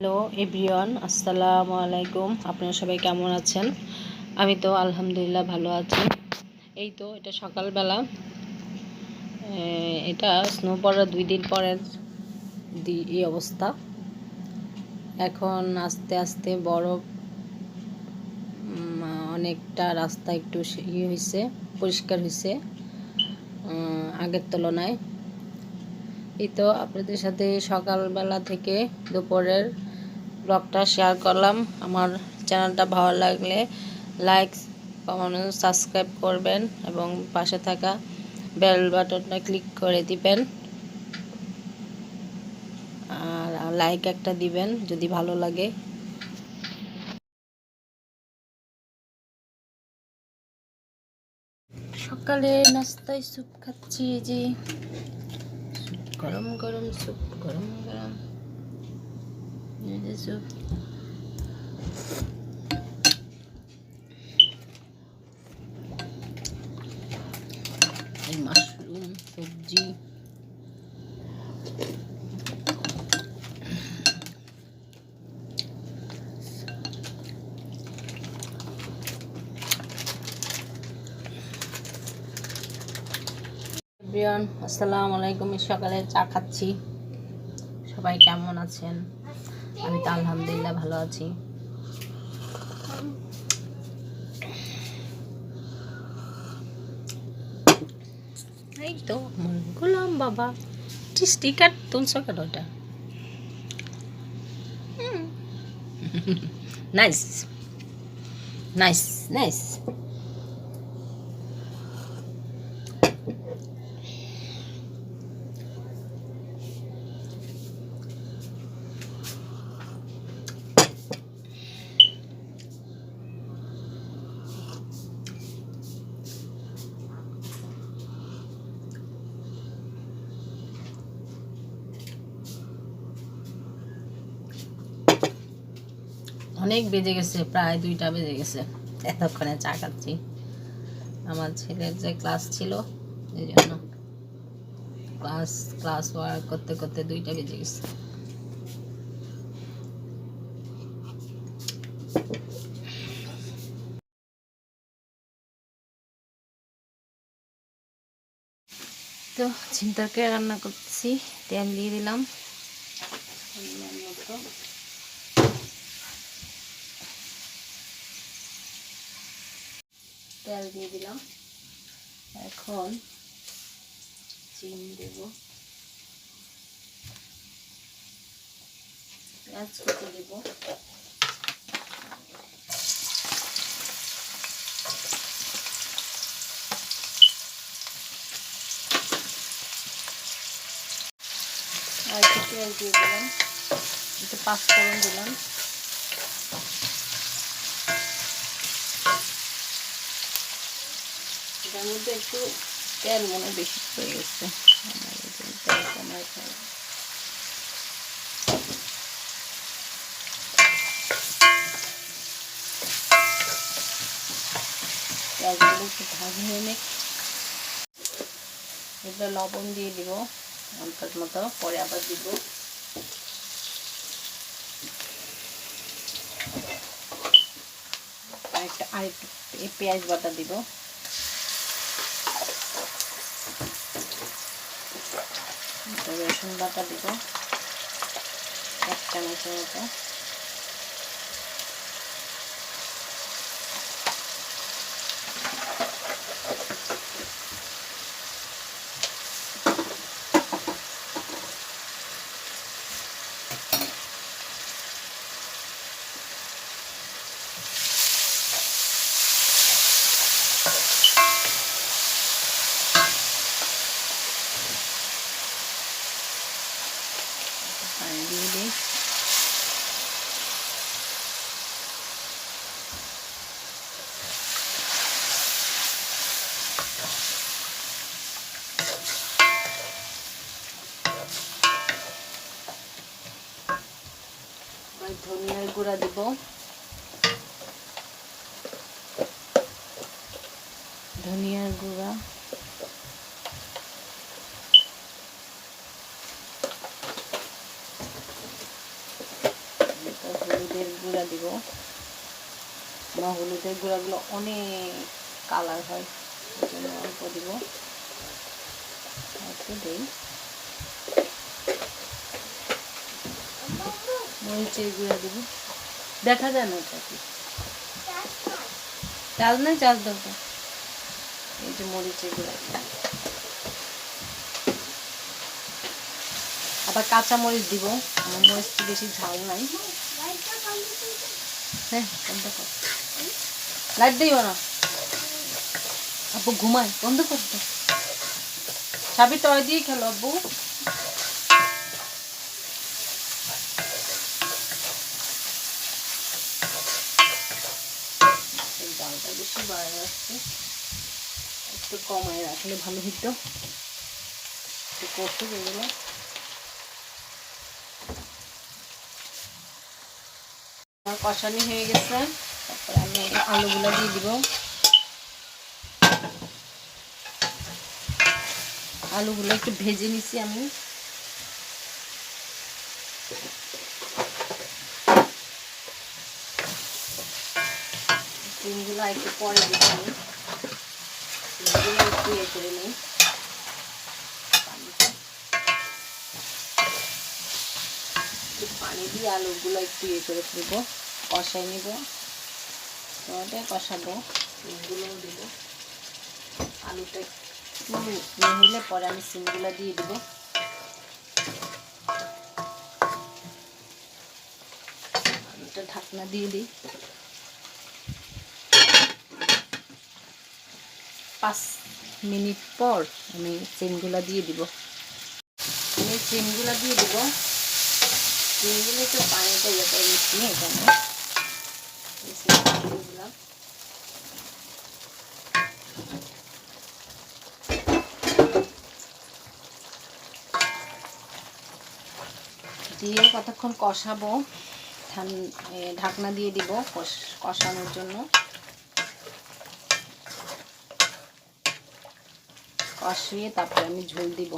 Hello everyone, আসসালামু আলাইকুম। আপনারা সবাই কেমন আছেন? আমি তো আলহামদুলিল্লাহ ভালো আছি। এই তো, এটা সকালবেলা। এটা স্নো পড়ার দুই দিন পরের এই অবস্থা। এখন আস্তে আস্তে বরফ অনেকটা রাস্তা একটু ইয়ে হয়েছে পরিষ্কার হয়েছে আগের তুলনায়। এই তো, আপনাদের সাথে সকালবেলা থেকে দুপুরের ব্লগটা শেয়ার করলাম। আমার চ্যানেলটা ভালো লাগলে লাইক সাবস্ক্রাইব করবেন এবং পাশে থাকা বেল বাটনটা ক্লিক করে দিবেন। আর লাইক একটা দিবেন যদি ভালো লাগে। সকালে নাস্তায় স্যুপ খাচ্ছি যে। গরম গরম স্যুপ, গরম গরম। মাশরুম সবজি আসসালামু আলাইকুম সকালে চা খাচ্ছি। সবাই কেমন আছেন? আমি তো আলহামদুলিল্লাহ ভালো আছি। এই তো আমার গোলাম বাবা স্টিকার তুলছো কেন ওটা নাইস নাইস নাইস অনেক বেজে গেছে, প্রায় দুইটা বেজে গেছে। এতক্ষণে চা খাচ্ছি। আমার ছেলের যে ক্লাস ছিল, এই জন্য ক্লাস ক্লাস ওয়ার্ক করতে করতে দুইটা বেজে গেছে। তো চিন্তাকে রান্না করছি তেল দিয়ে দিলাম। তেল দিয়ে দিলাম। এখন চিনি দেব। পেঁয়াজ কুচি দেব। আর পেঁয়াজ দিয়ে দিলাম। একটু পাঁচফোড়ন দিলাম। এটার মধ্যে একটু তেল মনে বেশি হয়ে গেছে। লবণ দিয়ে দিব অন্তর মতো, পরে আবার দিব। আরেকটা আরেকটু পেঁয়াজ বাটা দিব। রসুন বাটা দিব। এক চামচের মতো পানি দিয়ে দিই এবার ধনিয়ার গুঁড়া দিব। ধনিয়ার গুঁড়া। বা হলুদের গুঁড়াগুলো অনেক কালার হয়। জন্য অল্প দিব একটু দিই মরিচের গুঁড়া দিব দেখা যায় না ওটা কি চাল নাই চাল দরকার এই যে মরিচের গুঁড়া আবার কাঁচা মরিচ দিব আমার মরিচ তো বেশি ঝাল নাই হ্যাঁ লাইট দিও না আব্বু ঘুমায়, বন্ধ কর তো সাবি টয় দিয়ে খেলো, আব্বু। কষানি হয়ে গেছে। তারপরে আমি আলুগুলো দিয়ে দিব। আলুগুলো একটু ভেজে নিছি আমি। ডিমগুলো একটু পরে ডিমগুলো একটু ইয়ে করে নিই। পানি দিয়ে আলুগুলো একটু ইয়ে করে ফেলব কষাই নিব। তোমাদের কষাবো সিমগুলোও দিব। আলুটা একটু হলে পরে আমি সিমগুলো দিয়ে দিব। ঢাকনা দিয়ে দিই। পাঁচ মিনিট পর আমি সিমগুলো দিয়ে দিব। আমি সিমগুলো দিয়ে দিব। সিমগুলো একটু পানিটা ইয়ে করে নিচ্ছি এখানে এই সিমটা দিয়ে কতক্ষণ কষাবো? ঢাকনা দিয়ে দিব কষ- কষানোর জন্য। কষিয়ে তারপরে আমি ঝোল দিব।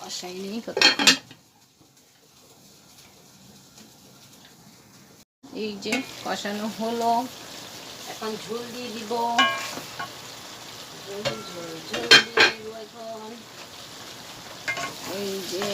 কষাই নেই কতক্ষণ এই যে কষানো হলো, এখন ঝোল দিয়ে দিব। ঝোল ঝোল ঝোল এখন। যে।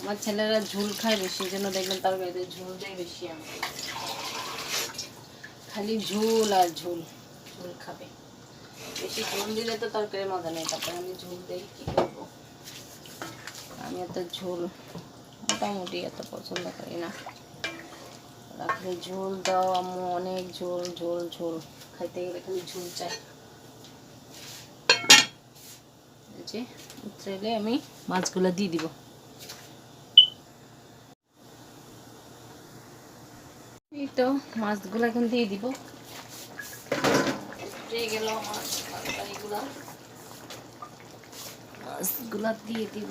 আমার ছেলেরা ঝুল খায় বেশি, এই জন্য দেখবেন তার গাড়িতে ঝুল দেয় বেশি আমি। খালি ঝুল আর ঝুল। ঝুল খাবে। বেশি ঝুল দিলে তো তরকারি মজা নেই, তারপরে আমি ঝুল দিই, কি করব? আমি এত ঝোল মোটামুটি এত পছন্দ করি না। রাখলে ঝোল দাও, আম্মু অনেক ঝোল ঝোল ঝোল। খাইতে গেলে খালি ঝোল চাই। যে উতরেলে আমি মাছগুলো দিয়ে দিব। এই তো, মাছগুলো এখন দিয়ে দিব। উতরে গেল আমার তরকারিগুলো। মাছগুলো দিয়ে দিব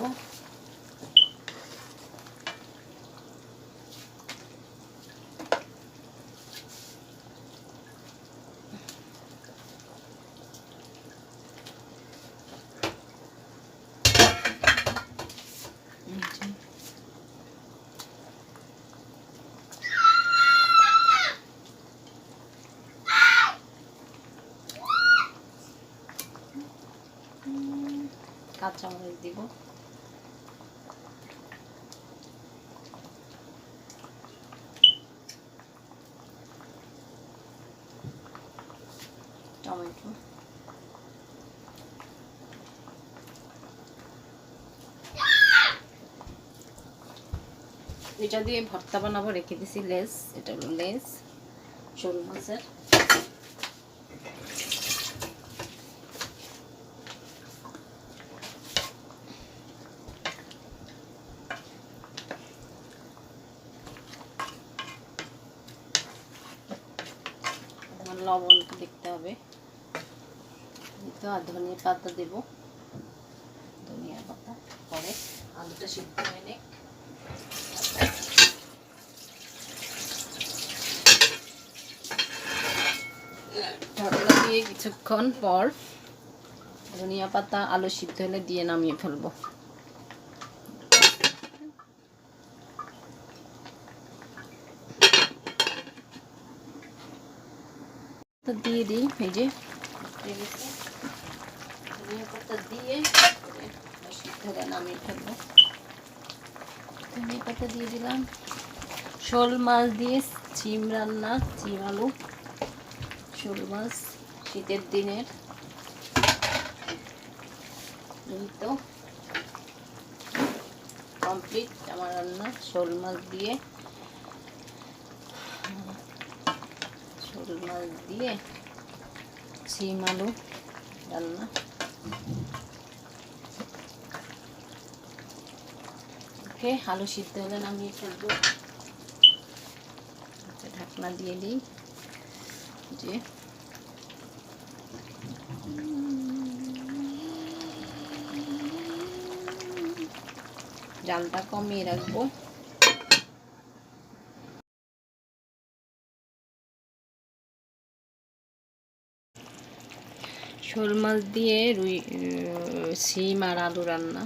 এই যে। কাঁচামরিচ দিব। টমেটো। এটা দিয়ে ভর্তা বানাবো, রেখে দিছি লেস। এটা হলো লেস, শোল মাছের। লবণ দেখতে হবে। আর ধনে পাতা দেব। ধনিয়া পাতা পরে আলুটা সিদ্ধ হয়ে নেক। দিয়ে কিছুক্ষণ পর ধনিয়া পাতা আলু সিদ্ধ হলে দিয়ে নামিয়ে ফেলব। তো দিয়ে দিই এই যে। ধনিয়া পাতা দিয়ে সিদ্ধ নামিয়ে ফেলব। ধনিয়া পাতা দিয়ে দিলাম। শোল মাছ দিয়ে চিম রান্না চিম আলু। শোল মাছ শীতের দিনের। এই তো। কমপ্লিট আমার রান্না। শোল মাছ দিয়ে শোল মাছ দিয়ে সিম আলু রান্না ওকে, আলু সিদ্ধ হলে নামিয়ে ফেলব। আচ্ছা ঢাকনা দিয়ে দিই। যে। জালটা কমিয়ে রাখব। শোল মাছ দিয়ে রুই সিম আর আলু রান্না।